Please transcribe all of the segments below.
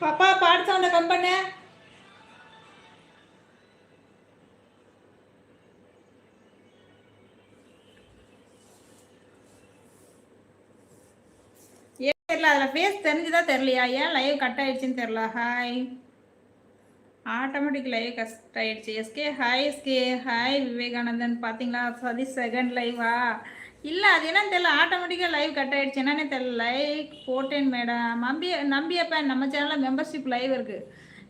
பாப்பா பாட்டு சவுண்ட கம் பண்ணு. ஏன் தெரியல அதில் ஃபேஸ் தெரிஞ்சுதா தெரியலையா? ஏன் லைவ் கட் ஆயிடுச்சுன்னு தெரியல? ஹாய் ஆட்டோமேட்டிக் லைவ் கட் ஆயிடுச்சு. SK hi SK hi Vivekanandan பார்த்தீங்களா சதி செகண்ட் லைவா இல்லை அது என்னன்னு தெரியல. ஆட்டோமேட்டிக்காக லைவ் கட் ஆயிடுச்சு. என்னன்னு தெரியல. லைக் போட்டேன் மேடம் நம்பி நம்பியப்ப நம்ம சேனலில் மெம்பர்ஷிப் லைவ் இருக்குது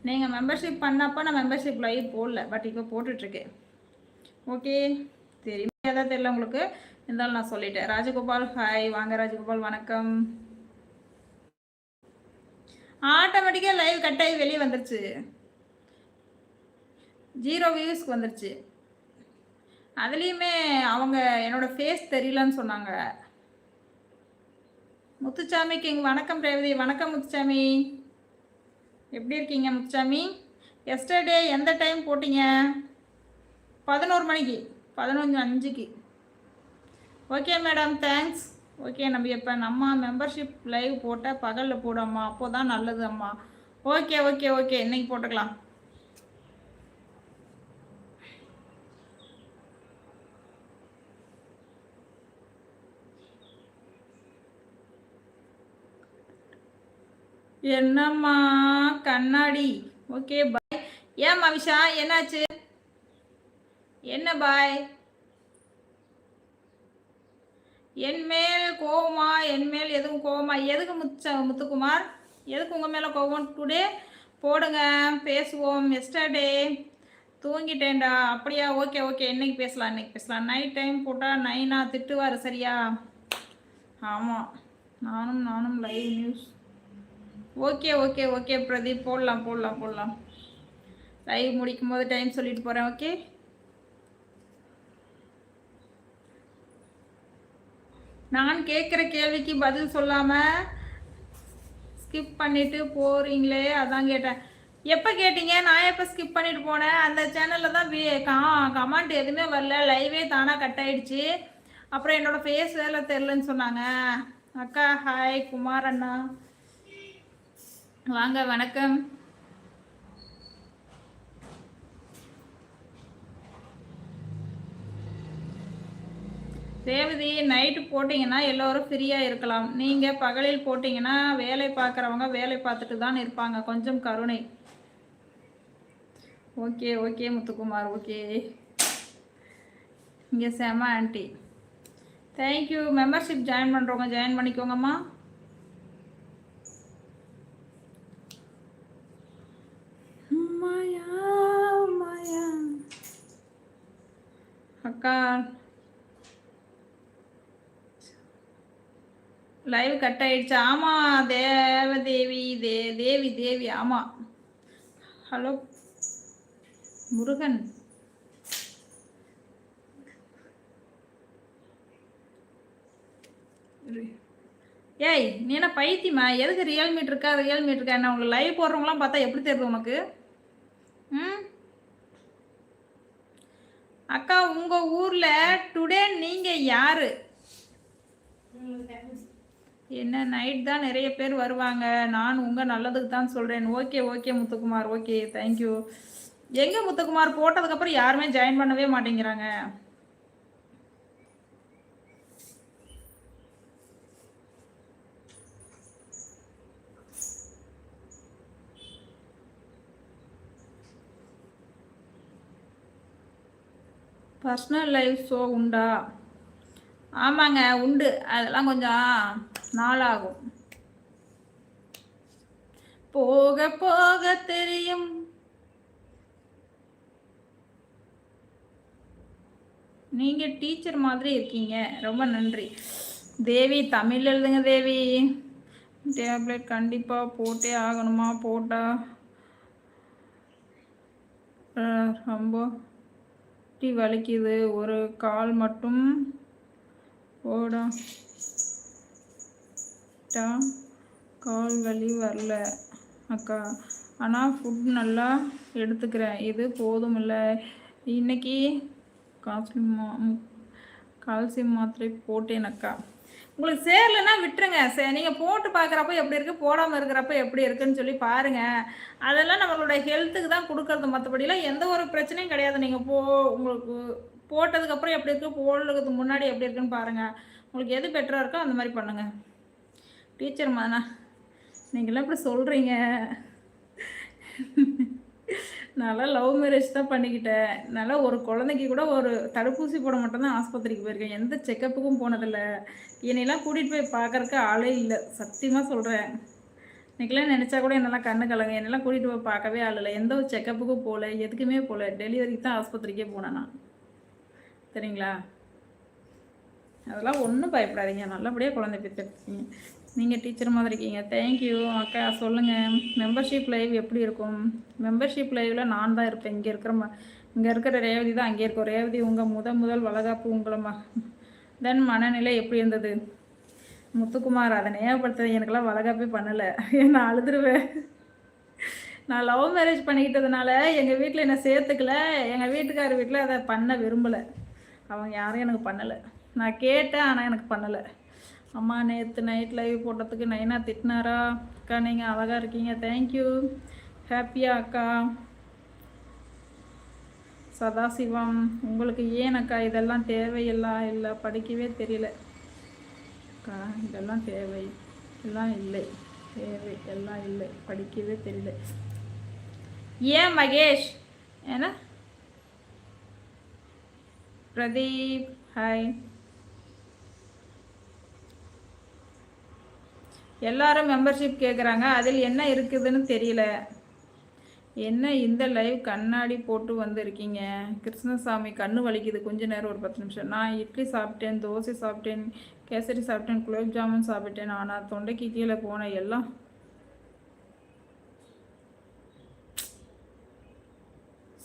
நீங்கள் மெம்பர்ஷிப் பண்ணப்போ நான் மெம்பர்ஷிப் லைவ் போடல. பட் இப்போ போட்டுட்ருக்கேன். ஓகே தெரியாதா தெரியல உங்களுக்கு? இருந்தாலும் நான் சொல்லிட்டேன். ராஜகோபால் ஹாய் வாங்க ராஜகோபால் வணக்கம். ஆட்டோமேட்டிக்காக லைவ் கட் ஆகி வெளியே வந்துருச்சு. ஜீரோ வியூஸ்க்கு வந்துருச்சு. அதுலேயுமே அவங்க என்னோட ஃபேஸ் தெரியலன்னு சொன்னாங்க. முத்துச்சாமி கிங் வணக்கம் ரேவதி. வணக்கம் முத்துச்சாமி. எப்படி இருக்கீங்க முத்துச்சாமி? எஸ்டர்டே எந்த டைம் போட்டீங்க? பதினோரு மணிக்கு. பதினொன்று அஞ்சுக்கு. ஓகே மேடம் தேங்க்ஸ் ஓகே நம்ம இப்போ நம்ம மெம்பர்ஷிப் லைவ் போட்டால் பகலில் போடம்மா அப்போ தான் நல்லது அம்மா. ஓகே ஓகே ஓகே இன்னைக்கு போட்டுக்கலாம். என்னம்மா? கண்ணாடி. ஓகே பாய் ஏன் மவிஷா என்னாச்சு? என்ன பாய் என் மேல் கோவமா? என் மேல் எதுவும் கோவமா? எதுக்கு முச்ச முத்துக்குமார்? எதுக்கு உங்கள் மேலே கோவம்? டுடே போடுங்க பேசுவோம். எஸ்டர்டே தூங்கிட்டேன்டா. அப்படியா? ஓகே ஓகே இன்னைக்கு பேசலாம் இன்னைக்கு பேசலாம். நைட் டைம் போட்டால் நைனா திட்டுவார் சரியா? ஆமாம் நானும் நானும் live news okay okay okay Pradeep. போடலாம் போடலாம் போடலாம். லைவ் முடிக்கும் போது டைம் சொல்லிட்டு போகிறேன் ஓகே? நான் கேட்குற கேள்விக்கு பதில் சொல்லாமல் ஸ்கிப் பண்ணிட்டு போகிறீங்களே அதான் கேட்டேன். எப்போ கேட்டீங்க? நான் எப்போ ஸ்கிப் பண்ணிட்டு போனேன்? அந்த சேனலில் தான் கமெண்ட் எதுவுமே வரல. லைவே தானாக கட் ஆயிடுச்சு. அப்புறம் என்னோடய ஃபேஸ் வேலை தெரிலன்னு சொன்னாங்க. அக்கா ஹாய் குமார் அண்ணா. வாங்க வணக்கம். ரேவதி நைட்டு போட்டிங்கன்னா எல்லோரும் ஃப்ரீயாக இருக்கலாம். நீங்கள் பகலில் போட்டிங்கன்னா வேலை பார்க்குறவங்க வேலை பார்த்துட்டு தான் இருப்பாங்க. கொஞ்சம் கருணை. Okay okay Muthukumar okay. இங்கே செம aunty thank you membership join பண்ணுறவங்க ஜாயின் பண்ணிக்கோங்கம்மா. அக்கா. லைவ் கட் ஆயிடுச்சு. ஆமாம் தேவதேவி தே தேவி தேவி. ஆமாம் ஹலோ முருகன். ஏய் நீ என்ன பைத்தியமா? எதுக்கு ரியல் மீட் இருக்கா? ரியல் மீட் இருக்கா? என்ன உங்களுக்கு லைவ் போடுறவங்களாம் பார்த்தா எப்படி தெரியுது உனக்கு ம் அக்கா உங்கள் ஊரில் டுடே நீங்கள் யாரு? என்ன நைட் தான் நிறைய பேர் வருவாங்க. நான் உங்கள் நல்லதுக்கு தான் சொல்கிறேன் okay okay Muthukumar. Okay thank you எங்கே முத்துக்குமார் போட்டதுக்கப்புறம் யாருமே ஜாயின் பண்ணவே மாட்டேங்கிறாங்க. பர்சனல் லைஃப் ஷோ உண்டா? ஆமாங்க உண்டு. அதெல்லாம் கொஞ்சம் நாளாகும். போக போக தெரியும். நீங்க டீச்சர் மாதிரி இருக்கீங்க. ரொம்ப நன்றி. தேவி தமிழ் எழுதுங்க தேவி. டேப்லெட் கண்டிப்பா போட்டே ஆகணுமா? போட்டா? ரொம்ப வலிக்குது. ஒரு கால் மட்டும் போடா. டா, கால் வலி வரல. அக்கா ஆனால் ஃபுட் நல்லா எடுத்துக்கிறேன். இது போதும் இல்லை இன்னைக்கு கால்சியம் மா- கால்சியம் மாத்திரை போட்டேன் அக்கா. உங்களுக்கு சேரலைன்னா விட்டுருங்க. சே நீங்கள் போட்டு பார்க்குறப்ப எப்படி இருக்குது போடாமல் இருக்கிறப்ப எப்படி இருக்குன்னு சொல்லி பாருங்கள் அதெல்லாம் நம்மளோட ஹெல்த்துக்கு தான் கொடுக்கறது மற்றபடிலாம் எந்த ஒரு பிரச்சனையும் கிடையாது. நீங்கள் போ உங்களுக்கு போட்டதுக்கப்புறம் எப்படி இருக்குது போடுறதுக்கு முன்னாடி எப்படி இருக்குன்னு பாருங்கள் உங்களுக்கு எது பெட்டராக இருக்கோ அந்த மாதிரி பண்ணுங்கள் டீச்சர் மாதா நீங்களாம் இப்படி சொல்கிறீங்க நல்லா லவ் மேரேஜ் தான் பண்ணிக்கிட்டேன். நல்லா ஒரு குழந்தைக்கு கூட ஒரு தடுப்பூசி போட மட்டும்தான் ஆஸ்பத்திரிக்கு போயிருக்கேன். எந்த செக்கப்புக்கும் போனதில்லை. என்னையெல்லாம் கூட்டிகிட்டு போய் பார்க்கறக்கு ஆளே இல்லை. சத்தியமாக சொல்கிறேன் இன்றைக்கெல்லாம் நினச்சா கூட என்னெல்லாம் கண்ணு கலங்க. என்னெல்லாம் கூட்டிகிட்டு போய் பார்க்கவே ஆள் இல்லை. எந்த ஒரு செக்கப்புக்கும் போகல. எதுக்குமே போகல. டெலிவரிக்கு தான் ஆஸ்பத்திரிக்கே போனேன் நான். சரிங்களா அதெல்லாம் ஒன்றும் பயப்படாதீங்க. நல்லபடியாக குழந்தை பெற்றுருக்கீங்க நீங்கள் டீச்சர் மாதிரி இருக்கீங்க. தேங்க்யூ அக்கா சொல்லுங்கள் மெம்பர்ஷிப் லைவ் எப்படி இருக்கும்? மெம்பர்ஷிப் லைவில் நான் தான் இருப்பேன். இங்கே இருக்கிற ம இங்கே இருக்கிற ரேவதி தான் அங்கே இருக்கும். ரேவதி உங்கள் முத முதல் வளகாப்பு உங்களை ம தென் மனநிலை எப்படி இருந்தது? முத்துக்குமார் அதை ஞாபகப்படுத்த எனக்கெல்லாம் வளகாப்பே பண்ணலை. நான் அழுதுருவேன் நான் லவ் மேரேஜ் பண்ணிக்கிட்டதுனால எங்கள் வீட்டில் என்னை சேர்த்துக்கல. எங்கள் வீட்டுக்கார் வீட்டில் அதை பண்ண விரும்பலை. அவங்க யாரும் எனக்கு பண்ணலை. நான் கேட்டேன் ஆனால் எனக்கு பண்ணலை. அம்மா நேற்று நைட் லைவ் போட்டதுக்கு நைனா திட்டினாரா? அக்கா நீங்கள் அழகாக இருக்கீங்க. தேங்க்யூ ஹாப்பியா அக்கா? சதாசிவம் உங்களுக்கு ஏன் அக்கா இதெல்லாம் தேவையில்லா? இல்லை படிக்கவே தெரியல. அக்கா இதெல்லாம் தேவை. எல்லாம் இல்லை. தேவை. எல்லாம் இல்லை. படிக்கவே தெரியல. ஏன் மகேஷ்? ஏன்னா பிரதீப் ஹாய் எல்லாரும் மெம்பர்ஷிப் கேட்குறாங்க அதில் என்ன இருக்குதுன்னு தெரியல. என்ன இந்த லைவ் கண்ணாடி போட்டு வந்திருக்கீங்க? கிருஷ்ணசாமி கண்ணு வலிக்குது. கொஞ்ச நேரம் ஒரு பத்து நிமிஷம். நான் இட்லி சாப்பிட்டேன் தோசை சாப்பிட்டேன் கேசரி சாப்பிட்டேன் குலோப் ஜாமுன் சாப்பிட்டேன். ஆனால் தொண்டைக்கு கீழே போன எல்லாம்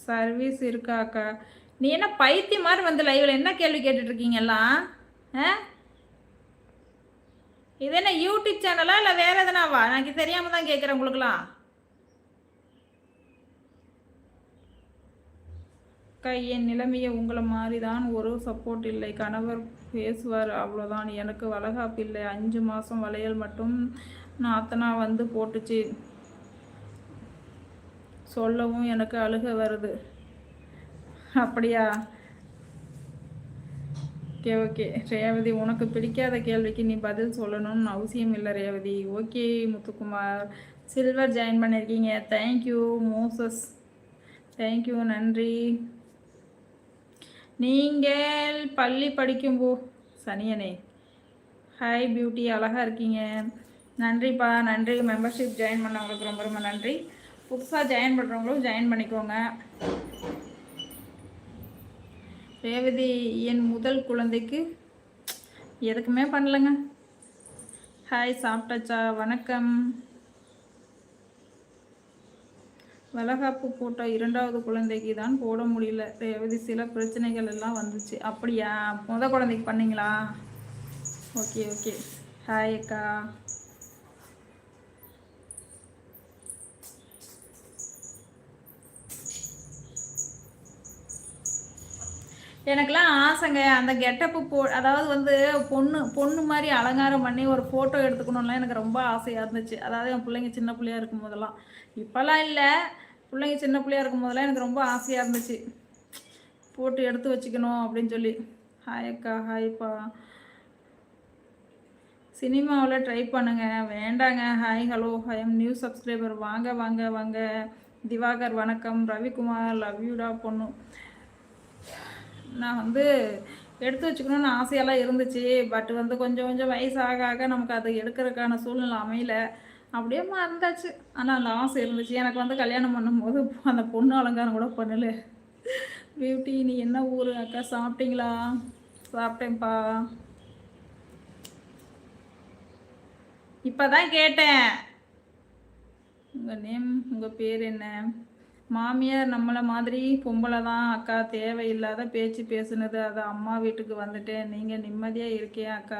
சர்வீஸ் இருக்கா அக்கா? நீ என்ன பைத்தி மாதிரி வந்து லைவில் என்ன கேள்வி கேட்டுட்டு எல்லாம் ஆ? இது என்ன யூடியூப் சேனலா இல்லை வேற எதனாவா? எனக்கு தெரியாம தான் கேட்குறேன் உங்களுக்குலாம் கையின் நிலைமையை உங்களை மாதிரி தான் ஒரு சப்போர்ட் இல்லை. கணவர் பேசுவார். அவ்வளோதான் எனக்கு வளகாப்பு இல்லை. அஞ்சு மாதம் வளையல் மட்டும் நாத்தனா வந்து போட்டுச்சு. சொல்லவும் எனக்கு அழுக வருது. அப்படியா? Okay okay. ரேவதி உனக்கு பிடிக்காத கேள்விக்கு நீ பதில் சொல்லணும்னு அவசியம் இல்லை Revathi. Okay Muthukumar. Silver join பண்ணியிருக்கீங்க thank you Moses thank you நன்றி. நீங்கள் பள்ளி படிக்கும்போ சனியனே. ஹாய் பியூட்டி அழகாக இருக்கீங்க. நன்றிப்பா. நன்றி. மெம்பர்ஷிப் ஜாயின் பண்ணவங்களுக்கு ரொம்ப ரொம்ப நன்றி. புதுசாக ஜாயின் பண்ணுறவங்களும் ஜாயின் பண்ணிக்கோங்க. ரேவதி என் முதல் குழந்தைக்கு எதுக்குமே பண்ணலைங்க. ஹாய் சாப்பிட்டாச்சா? வணக்கம். வளகாப்பு போட்ட இரண்டாவது குழந்தைக்கு தான் போட முடியல. ரேவதி சில பிரச்சனைகள் எல்லாம் வந்துச்சு. அப்படியா? முத குழந்தைக்கு பண்ணீங்களா? Okay okay. ஹாய் அக்கா. எனக்கெல்லாம் ஆசைங்க. அந்த கெட்டப்பு போ அதாவது வந்து பொண்ணு பொண்ணு மாதிரி அலங்காரம் பண்ணி ஒரு ஃபோட்டோ எடுத்துக்கணும்லாம் எனக்கு ரொம்ப ஆசையாக இருந்துச்சு. அதாவது என் பிள்ளைங்க சின்ன பிள்ளையா இருக்கும் போதெல்லாம் இப்போல்லாம் இல்லை. பிள்ளைங்க சின்ன பிள்ளையா இருக்கும் போதெல்லாம் எனக்கு ரொம்ப ஆசையாக இருந்துச்சு. போட்டு எடுத்து வச்சுக்கணும் அப்படின்னு சொல்லி. ஹாய் அக்கா ஹாய்ப்பா சினிமாவில் ட்ரை பண்ணுங்க. வேண்டாங்க. ஹாய் ஹலோ ஹயம் நியூ சப்ஸ்கிரைபர் வாங்க வாங்க வாங்க. திவாகர் வணக்கம். ரவிக்குமார் லவ் யூடா பொண்ணு. நான் வந்து எடுத்து வச்சுக்கணும்னு ஆசையெல்லாம் இருந்துச்சு. பட் வந்து கொஞ்சம் கொஞ்சம் வயசு ஆக ஆக நமக்கு அதை எடுக்கிறதுக்கான சூழ்நிலை அமையல. அப்படியே மறந்தாச்சு. ஆனால் அந்த ஆசை இருந்துச்சு. எனக்கு வந்து கல்யாணம் பண்ணும்போது அந்த பொண்ணு அலங்காரம் கூட பண்ணல. பியூட்டி நீ என்ன ஊர்? அக்கா சாப்பிட்டீங்களா? சாப்பிட்டேன்ப்பா. இப்போ தான் கேட்டேன். உங்கள் நேம் உங்கள் பேர் என்ன? மாமியார் நம்மளை மாதிரி பொம்பளை தான் அக்கா தேவையில்லாத பேச்சு பேசுனது. அது அம்மா வீட்டுக்கு வந்துட்டேன். நீங்கள் நிம்மதியாக இருக்கேன் அக்கா.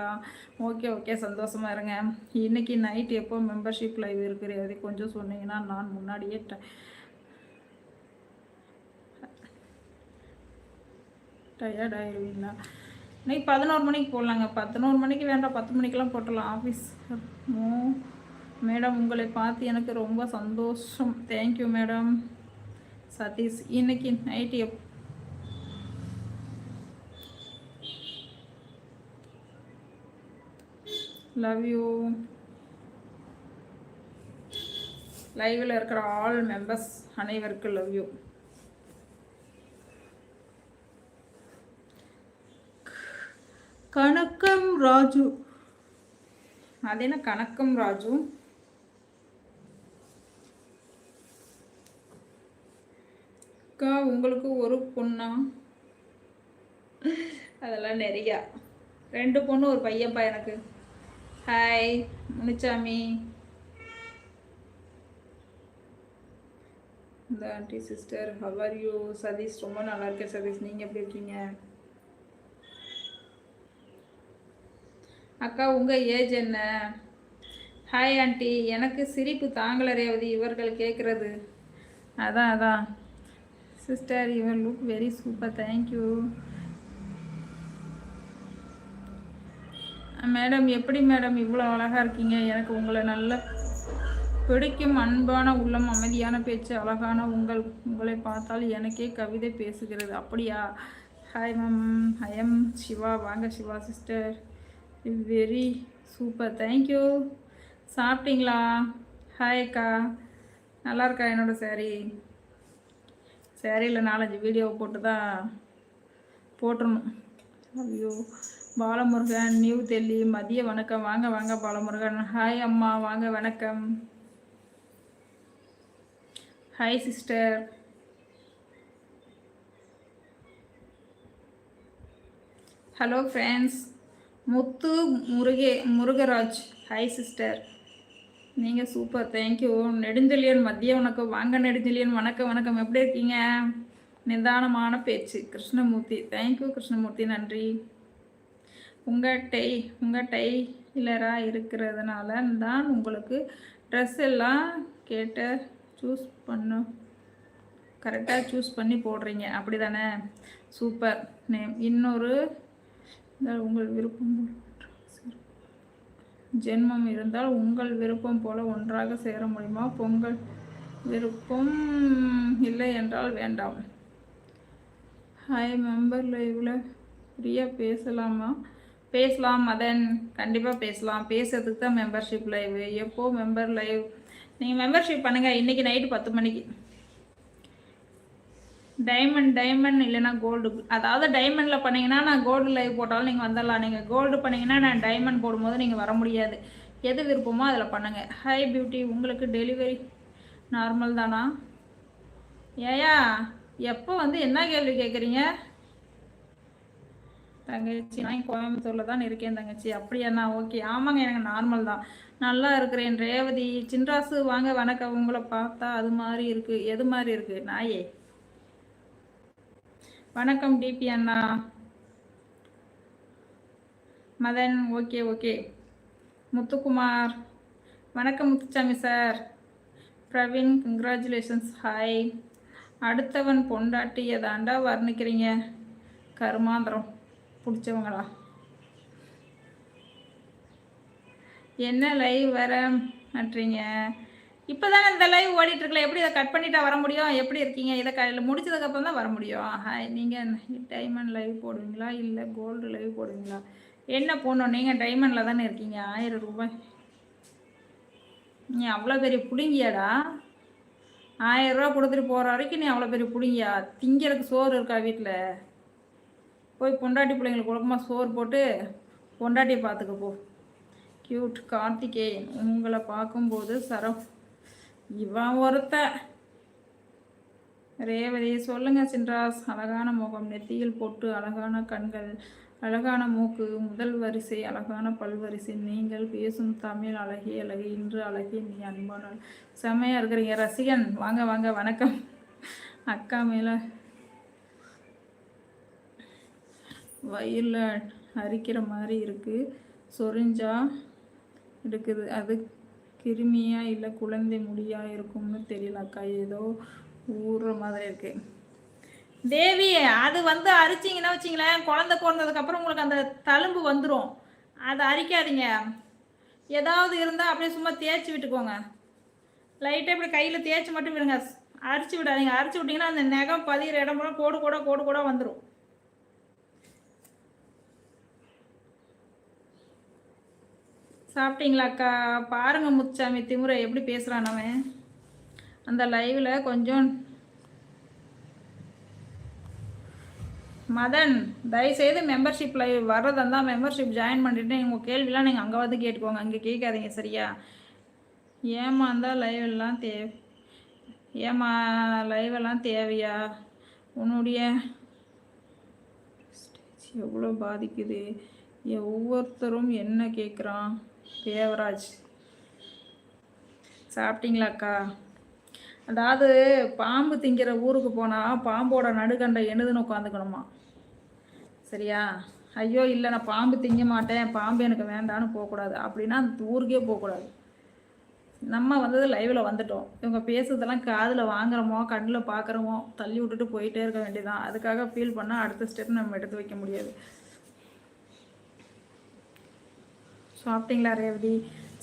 ஓகே ஓகே சந்தோஷமாக இருங்க. இன்னைக்கு நைட் எப்போ மெம்பர்ஷிப் லைவ் இருக்குது? அது கொஞ்சம் சொன்னீங்கன்னா நான் முன்னாடியே டயர்ட் ஆயிடுவீங்களா இன்னைக்கு பதினோரு மணிக்கு போடலாங்க. பதினோரு மணிக்கு வேண்டாம். பத்து மணிக்கெல்லாம் போட்டலாம் ஆஃபீஸ் மேடம் உங்களை பார்த்து எனக்கு ரொம்ப சந்தோஷம். தேங்க்யூ மேடம் சதீஷ் இன்னைக்கு நைட் எப் லவ் யூ லைவில் இருக்கிற ஆல் மெம்பர்ஸ் அனைவருக்கும் லவ் யூ கணக்கம் ராஜு. அது என்ன கணக்கம் ராஜு? அக்கா உங்களுக்கு ஒரு பொண்ணா? அதெல்லாம் நிறையா ரெண்டு பொண்ணு ஒரு பையன்ப்பா எனக்கு. ஹாய் முனிச்சாமி இந்த aunty sister how are you Sathish ரொம்ப நல்லா இருக்கேன் சதீஷ். நீங்கள் எப்படி இருக்கீங்க? அக்கா உங்கள் ஏஜ் என்ன? ஹாய் ஆண்டி எனக்கு சிரிப்பு தாங்கல ரேவதி இவர்கள் கேட்குறது அதான் அதான். Sister your look very super thank you madam எப்படி மேடம் இவ்வளோ அழகாக இருக்கீங்க? எனக்கு உங்களை நல்ல பிடிக்கும் அன்பான உள்ளம் அமைதியான பேச்சு அழகான உங்கள் உங்களை பார்த்தால் எனக்கே கவிதை பேசுகிறது. அப்படியா? ஹாய் மேம் ஹயம் எம் சிவா வாங்க Siva sister very super thank you சாப்பிட்டீங்களா? ஹாய் அக்கா. நல்லா இருக்கா என்னோட சாரி சேரீயில் நாலஞ்சு வீடியோ போட்டு தான் போட்டுருணும் ஐயோ பாலமுருகன் நியூ டெல்லி மதிய வணக்கம். வாங்க வாங்க பாலமுருகன். ஹாய் அம்மா வாங்க வணக்கம். Hi sister hello friends Muthu முருகே Murugaraj. Hi sister நீங்கள் சூப்பர் தேங்க்யூ நெடுஞ்செழியன் மதிய வணக்கம். வாங்க நெடுஞ்செழியன் வணக்கம் வணக்கம். எப்படி இருக்கீங்க? நிதானமான பேச்சு. கிருஷ்ணமூர்த்தி தேங்க்யூ கிருஷ்ணமூர்த்தி நன்றி. உங்கள் டை உங்கள் டெய்லராக இருக்கிறதுனால தான் உங்களுக்கு ட்ரெஸ் எல்லாம் கேட்ட சூஸ் பண்ண கரெக்டாக சூஸ் பண்ணி போடுறீங்க. அப்படி தானே சூப்பர். நேம் இன்னொரு உங்கள் விருப்பம். ஜென்மம் இருந்தால் உங்கள் விருப்பம் போல ஒன்றாக சேர முடியுமா? பொங்கல் விருப்பம் இல்லை என்றால் வேண்டாம். ஹாய் மெம்பர் லைவில் ஃப்ரீயாக பேசலாமா? பேசலாம் மதன் கண்டிப்பாக பேசலாம். பேசுறதுக்கு தான் மெம்பர்ஷிப் லைவ் எப்போது மெம்பர் லைவ் நீங்கள் மெம்பர்ஷிப் பண்ணுங்கள் இன்றைக்கி நைட்டு பத்து மணிக்கு. டைமண்ட் டைமண்ட் இல்லைனா கோல்டு அதாவது டைமண்டில் பண்ணிங்கன்னா நான் கோல்டு லைவ் போட்டாலும் நீங்கள் வந்துடலாம். நீங்கள் கோல்டு பண்ணிங்கன்னா நான் டைமண்ட் போடும்போது நீங்கள் வர முடியாது. எது விருப்பமோ அதில் பண்ணுங்கள் ஹை பியூட்டி உங்களுக்கு டெலிவரி நார்மல் தானா? ஏயா எப்போ வந்து என்ன கேள்வி கேட்குறீங்க தங்கச்சி நான் கோயம்புத்தூரில் தான் இருக்கேன் தங்கச்சி. அப்படியாண்ணா ஓகே ஆமாங்க எனக்கு நார்மல் தான். நல்லா இருக்கிறேன் ரேவதி. சின்ராசு வாங்க வணக்கம். உங்களை பார்த்தா அது மாதிரி இருக்குது எது மாதிரி இருக்குது நாயே. வணக்கம் டிபி அண்ணா. Madan okay okay. முத்துக்குமார். வணக்கம் Muthusamy sir. Praveen congratulations hi அடுத்தவன் பொண்டாட்டியை தாண்டா வர்ணிக்கிறீங்க. கருமாந்திரம். பிடிச்சவங்களா? என்ன லைவ் வர? மாட்டீங்க இப்போ தானே இந்த லைவ் ஓடிட்டுருக்கல எப்படி இதை கட் பண்ணிட்டா வர முடியும்? எப்படி இருக்கீங்க? இதை க முடிச்சதுக்கப்புறம் தான் வர முடியும். ஹாய் நீங்கள் டைமண்ட் லைவ் போடுவீங்களா? இல்லை கோல்டு லைவ் போடுவீங்களா? என்ன போடணும்? நீங்கள் டைமண்டில் தானே இருக்கீங்க. ஆயிரம் ரூபாய். நீ அவ்வளோ பெரிய பிடுங்கியாடா. ஆயிரம் ரூபா கொடுத்துட்டு போகிற வரைக்கும் நீ அவ்வளோ பெரிய பிடுங்கியா? திங்கிறதுக்கு சோறு இருக்கா வீட்டில் போய் பொண்டாட்டி பிள்ளைங்களுக்கு குழப்பமாக சோறு போட்டு பொண்டாட்டியை பார்த்துக்க போ. கியூட் கார்த்திகேயன் உங்களை பார்க்கும்போது சரம். இவன் ஒருத்த. ரேவதி சொல்லுங்க சின்ராஸ். அழகான முகம் நெத்தியில் போட்டு அழகான கண்கள் அழகான மூக்கு முதல் வரிசை அழகான பல்வரிசை. நீங்கள் பேசும் தமிழ் அழகே அழகு இன்று அழகே நீ அன்பான செம்மையா இருக்கிறீங்க ரசிகன். வாங்க வாங்க வணக்கம். அக்கா மேல. வயலில் அரிக்கிற மாதிரி இருக்குது சொரிஞ்சா இருக்குது. அது கிருமியா இல்லை குழந்தை முடியா இருக்கும்னு தெரியல அக்கா ஏதோ ஊறுற மாதிரி இருக்கு. தேவி அது வந்து அரிச்சிங்கன்னா வச்சிங்களேன் குழந்தை பிறந்ததுக்கப்புறம் உங்களுக்கு அந்த தழும்பு வந்துடும் அதை அரிக்காதீங்க. ஏதாவது இருந்தால் அப்படியே சும்மா தேய்ச்சி விட்டுக்கோங்க. லைட்டாக இப்படி கையில் தேய்ச்சி மட்டும் விடுங்க. அரிச்சு விடாதீங்க. அரிச்சு விட்டிங்கன்னா அந்த நகம் பதிகிற இடம் கூட கோடு கூட கோடு கூட வந்துடும் சாப்பிட்டீங்களாக்கா? பாருங்க முச்சாமி திமுறை எப்படி பேசுகிறான் அவன். அந்த லைவில் கொஞ்சம் மதன் தயவுசெய்து மெம்பர்ஷிப் லைவ் வர்றதா மெம்பர்ஷிப் ஜாயின் பண்ணிட்டு உங்கள் கேள்விலாம் நீங்கள் அங்கே வந்து கேட்டுக்கோங்க. அங்கே கேட்காதீங்க சரியா? ஏமாந்தால் லைவ் எல்லாம் தேவை ஏமா லைவ் எல்லாம் தேவையா? உன்னுடைய எவ்வளோ பாதிக்குது? ஒவ்வொருத்தரும் என்ன கேட்குறான் தேவராஜ் சாப்பிட்டீங்களாக்கா? அதாவது பாம்பு திங்கிற ஊருக்கு போனால் பாம்போட நடுக்கண்டை எழுதுன்னு உட்காந்துக்கணுமா? சரியா? ஐயோ இல்லை நான் பாம்பு திங்க மாட்டேன் பாம்பு எனக்கு வேண்டான்னு போகக்கூடாது. அப்படின்னா அந்த ஊருக்கே போகக்கூடாது. நம்ம வந்தது லைவில் வந்துட்டோம். இவங்க பேசுறதெல்லாம் காதில் வாங்குறோமோ கண்ணில் பார்க்குறோமோ தள்ளி விட்டுட்டு போயிட்டே இருக்க வேண்டியதான் அதுக்காக ஃபீல் பண்ணால் அடுத்த ஸ்டெப் நம்ம எடுத்து வைக்க முடியாது. சாப்பிட்டீங்களா ரேவதி?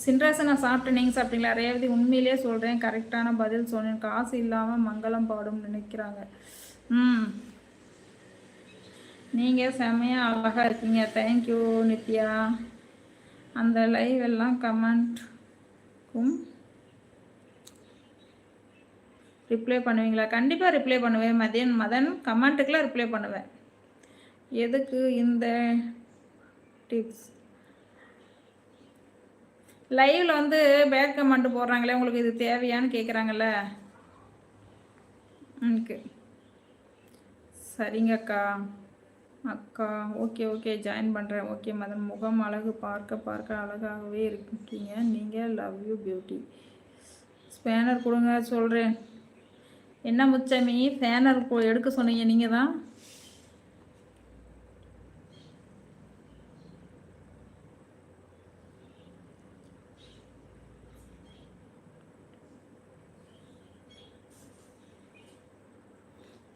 சின்ராசை நான் சாப்பிட்டேன் நீங்கள் சாப்பிட்டீங்களா ரேவதி? உண்மையிலேயே சொல்கிறேன் கரெக்டான பதில் சொன்னேன். காசு இல்லாமல் மங்களம் பாடும் நினைக்கிறாங்க. ம். நீங்கள் செம்மையாக அழகாக இருக்கீங்க. Thank you Nithya. அந்த லைவ் எல்லாம் கமெண்ட்க்கும் ரிப்ளை பண்ணுவீங்களா? கண்டிப்பாக ரிப்ளை பண்ணுவேன். மதியன் மதன் கமெண்ட்டுக்கெலாம் ரிப்ளை பண்ணுவேன். எதுக்கு இந்த டிப்ஸ் லைவ்ல வந்து பேக் கமெண்ட் போடுறாங்களே உங்களுக்கு இது தேவையான்னு கேட்குறாங்கல்ல ஓகே சரிங்க அக்கா. அக்கா ஓகே ஓகே ஜாயின் பண்ணுறேன் ஓகே மதன் முகம் அழகு பார்க்க பார்க்க அழகாகவே இருக்கீங்க. நீங்கள் லவ் யூ பியூட்டி ஸ்பேனர் கொடுங்க சொல்கிறேன் என்ன முச்சமி? ஸ்பேனர் எடுக்க சொன்னீங்க நீங்கள் தான்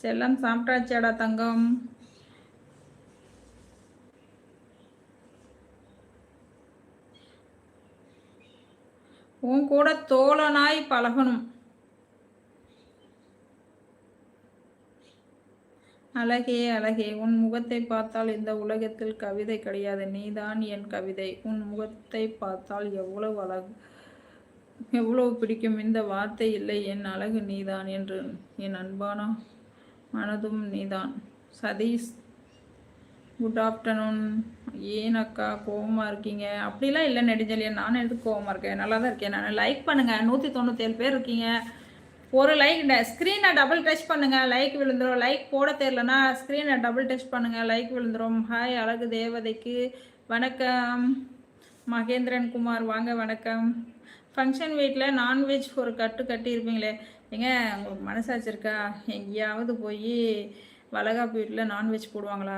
செல்லம் சாப்பிட்டாச்சாடா தங்கம். உன் கூட தோழனாய் பழகணும். அழகே அழகே உன் முகத்தை பார்த்தால் இந்த உலகத்தில் கவிதை கிடையாது. நீதான் என் கவிதை. உன் முகத்தை பார்த்தால் எவ்வளவு அழகு எவ்வளவு பிடிக்கும். இந்த வார்த்தை இல்லை. என் அழகு நீதான் என்று என் அன்பானா மனதும் நீதான். சதீஷ் குட் ஆஃப்டர்நூன் ஏன் அக்கா கோவமாக இருக்கீங்க? அப்படிலாம் இல்லை நெடுஞ்சலியன் நானும் எடுத்து கோவமாக இருக்கேன்? நல்லா தான் இருக்கேன் நான். லைக் பண்ணுங்கள் நூற்றி தொண்ணூற்றேழு பேர் இருக்கீங்க. ஒரு லைக் ஸ்க்ரீனை டபுள் டச் பண்ணுங்கள் லைக் விழுந்துடும் லைக் போட தெரிலனா ஸ்க்ரீனை டபுள் டச் பண்ணுங்கள் லைக் விழுந்துடும் ஹாய் அழகு தேவதைக்கு. வணக்கம். மகேந்திரன் குமார் வாங்க வணக்கம். ஃபங்க்ஷன் வீட்டில் நான்வெஜ் ஒரு கட்டு கட்டியிருப்பீங்களே. ஏங்க உங்களுக்கு மனசாச்சு இருக்கா? எங்கேயாவது போய் வளகாப்பு வீட்டில் நான்வெஜ் போடுவாங்களா?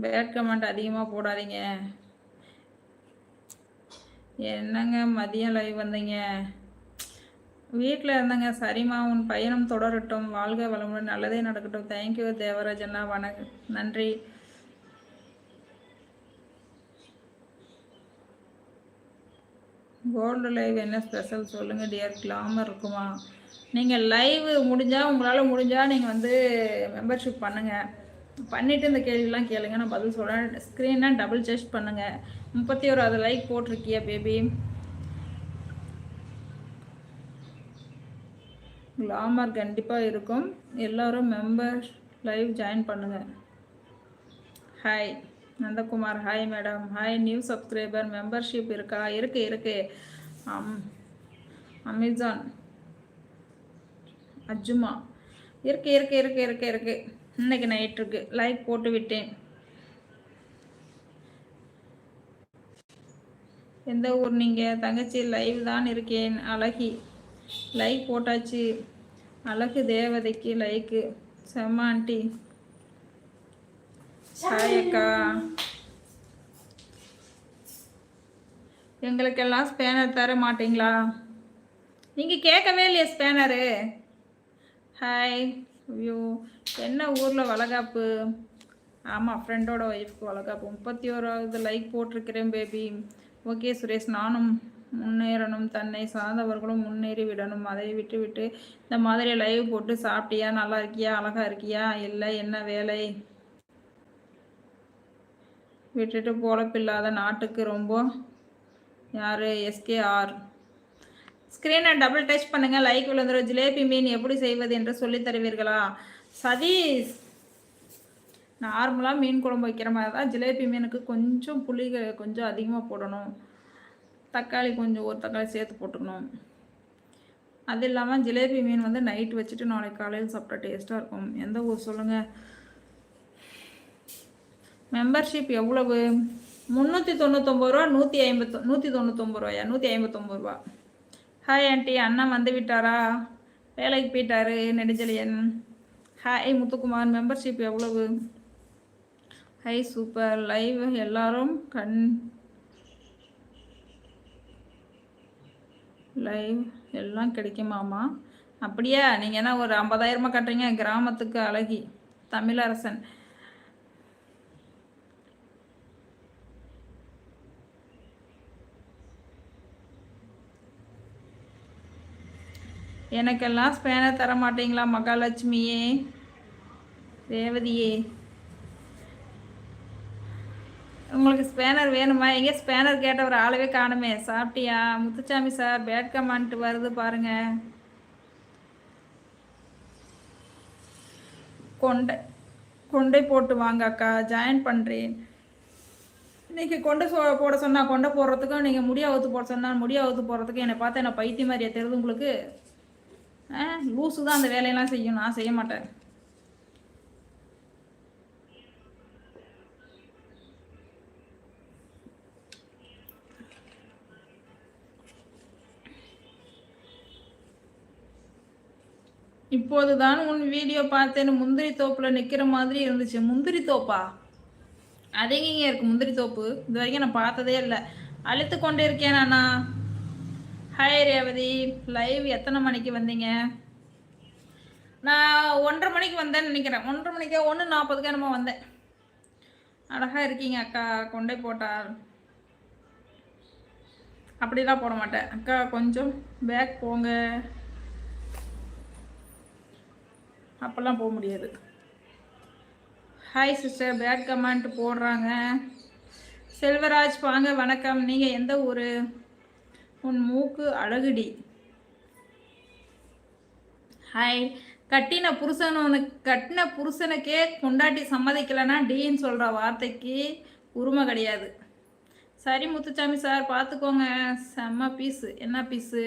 பேட் கமெண்ட் அதிகமாக போடாதீங்க. என்னங்க மதியம் லைவ் வந்தீங்க? வீட்டில் இருந்தங்க சரிம்மா உன் பயணம் தொடரட்டும். வாழ்க வளமுடன். நல்லதே நடக்கட்டும். தேங்க்யூ தேவராஜண்ணா வணக்கம். நன்றி. கோல்டு லைவ் என்ன ஸ்பெஷல் சொல்லுங்கள் டியர் கிளாமர் இருக்குமா? நீங்கள் லைவ் முடிஞ்சால் உங்களால் முடிஞ்சால் நீங்கள் வந்து மெம்பர்ஷிப் பண்ணுங்கள் பண்ணிவிட்டு இந்த கேள்விலாம் கேளுங்க. நான் பதில் சொல்கிறேன் ஸ்க்ரீனை டபுள் செஸ்ட் பண்ணுங்கள் முப்பத்தி ஓராது லைக் போட்டிருக்கியா பேபி கிளாமர் கண்டிப்பாக இருக்கும். எல்லோரும் மெம்பர் லைவ் ஜாயின் பண்ணுங்கள் hi Nandakumar hi madam hi new subscriber membership இருக்கா? இருக்கு இருக்கு. அம் அமேசான். அஜுமா இருக்கு இருக்கு இருக்கு இருக்கு இருக்கு. இன்னைக்கு நைட் இருக்கு. லைக் போட்டு விட்டேன். எந்த ஊர் நீங்கள் தங்கச்சி லைவ் தான் இருக்கேன். அழகி. லைக் போட்டாச்சு. அழகு தேவதைக்கு லைக்கு செம்மாண்டி ஹாய் அக்கா எங்களுக்கெல்லாம் ஸ்பேனர் தர மாட்டீங்களா? நீங்கள் கேட்கவே இல்லையே ஸ்பேனரு ஹாய் ஐயோ என்ன ஊரில் வளகாப்பு? ஆமாம் ஃப்ரெண்டோட ஒய்ஃப்க்கு வளகாப்பு. முப்பத்தி ஓராவது லைக் போட்டிருக்கிறேன் பேபி ஓகே சுரேஷ் நானும் முன்னேறணும். தன்னை சார்ந்தவர்களும் முன்னேறி விடணும். அதை விட்டு விட்டு இந்த மாதிரி லைவ் போட்டு சாப்பிட்டியா? நல்லா இருக்கியா? அழகாக இருக்கியா? இல்லை என்ன வேலை? விட்டுட்டு பொழப்பில்லாத நாட்டுக்கு ரொம்ப யார்? எஸ்கேஆர் ஸ்க்ரீனை டபுள் டச் பண்ணுங்கள் லைக் விழுந்துரும். ஜிலேபி மீன் எப்படி செய்வது என்று சொல்லி தருவீர்களா? சதீஷ் நார்மலாக மீன் குழம்பு வைக்கிற மாதிரி தான் ஜிலேபி மீனுக்கு கொஞ்சம் புளி கொஞ்சம் அதிகமாக போடணும். தக்காளி கொஞ்சம் ஒரு தக்காளி சேர்த்து போட்டுக்கணும். அது இல்லாமல் ஜிலேபி மீன் வந்து நைட் வச்சுட்டு நாளைக்கு காலையில் சாப்பிட்டா டேஸ்ட்டாக இருக்கும். எந்த ஊர் சொல்லுங்கள் மெம்பர்ஷிப் எவ்வளவு? முந்நூற்றி தொண்ணூத்தொம்பது ரூபா நூற்றி ஐம்பத்தொ நூற்றி தொண்ணூத்தொம்பது ரூபாயா? நூற்றி ஐம்பத்தொம்பது ரூபா. ஹாய் ஆண்டி அண்ணன் வந்து விட்டாரா? வேலைக்கு போயிட்டாரு நெடுஞ்செழியன். ஹாய் முத்துக்குமார். மெம்பர்ஷிப் எவ்வளவு? ஹை சூப்பர் லைவ் எல்லாரும் கண் லைவ் எல்லாம் கிடைக்குமாமா அப்படியா? நீங்கள் என்ன ஒரு ஐம்பதாயிரமா கட்டுறீங்க? கிராமத்துக்கு அழகி. தமிழரசன். எனக்கெல்லாம் ஸ்பேனர் தர மாட்டீங்களா மகாலட்சுமியே? ரேவதியே. உங்களுக்கு ஸ்பேனர் வேணுமா? எங்கே ஸ்பேனர் கேட்ட ஒரு ஆளவே காணுமே. சாப்பிட்டியா? முத்துச்சாமி சார் பேட் கமாண்ட் வருது பாருங்க. கொண்டை கொண்டை போட்டு வாங்க அக்கா. ஜாயின் பண்ணுறேன் இன்னைக்கு கொண்டு சொ போட சொன்னால் கொண்டை போடுறதுக்கும் நீங்கள் முடியா அவுத்து போட சொன்னால் முடியா ஊற்று போடுறதுக்கும் என்னை பார்த்தா என்னை பைத்தியம் மாதிரியா தெரியுது உங்களுக்கு? லூசு தான் அந்த வேலையெல்லாம் செய்யும். நான் செய்ய மாட்டேன். இப்போதுதான் உன் வீடியோ பார்த்தேன்னு முந்திரி தோப்புல நிக்கிற மாதிரி இருந்துச்சு. முந்திரி தோப்பா? அது எங்கேங்க இருக்கு முந்திரி தோப்பு? இது வரைக்கும் நான் பார்த்ததே இல்லை. அழுத்து கொண்டே இருக்கேன் நானா ஹாய் ரேவதி லைவ் எத்தனை மணிக்கு வந்தீங்க? நான் ஒன்றரை மணிக்கு வந்தேன்னு நினைக்கிறேன். ஒன்றரை மணிக்கே ஒன்று நாற்பதுக்கு நம்ம வந்தேன். அழகாக இருக்கீங்க அக்கா. கொண்டே போட்டால். அப்படிலாம் போட மாட்டேன். அக்கா கொஞ்சம் பேக் போங்க. அப்போல்லாம் போக முடியாது. ஹாய் சிஸ்டர் பேக் கமெண்ட் போடுறாங்க. செல்வராஜ் வாங்க. வணக்கம். நீங்கள் எந்த ஊர்? உன் மூக்கு அழகுடி. ஹாய். கட்டின புருஷன் உனக்கு கட்டின புருஷனுக்கே கொண்டாட்டி சம்மதிக்கலைன்னா டீன்னு சொல்கிற வார்த்தைக்கு உரிமை கிடையாது. சரி முத்துச்சாமி சார் பார்த்துக்கோங்க செம்ம பீஸு என்ன பீஸு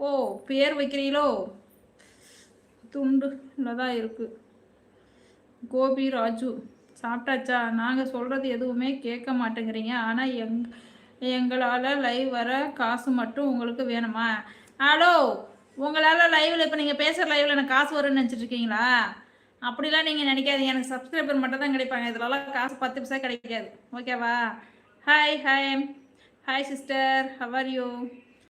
ஓ பேர் வைக்கிறீங்களோ துண்டு தான் இருக்குது கோபி ராஜு சாப்பிட்டாச்சா? நாங்கள் சொல்கிறது எதுவுமே கேட்க மாட்டேங்கிறீங்க. ஆனால் எங் எங்களால் லைவ் வர காசு மட்டும் உங்களுக்கு வேணுமா? ஹலோ உங்களால் லைவில் இப்போ நீங்கள் பேசுகிற லைவில் எனக்கு காசு வரும்னு நினச்சிட்ருக்கீங்களா அப்படிலாம் நீங்கள் நினைக்காதீங்க. எனக்கு சப்ஸ்கிரைபர் மட்டும் தான் கிடைப்பாங்க. இதுலலாம் காசு பத்து பைசா கிடைக்காது. ஓகேவா hi hi hi sister how are you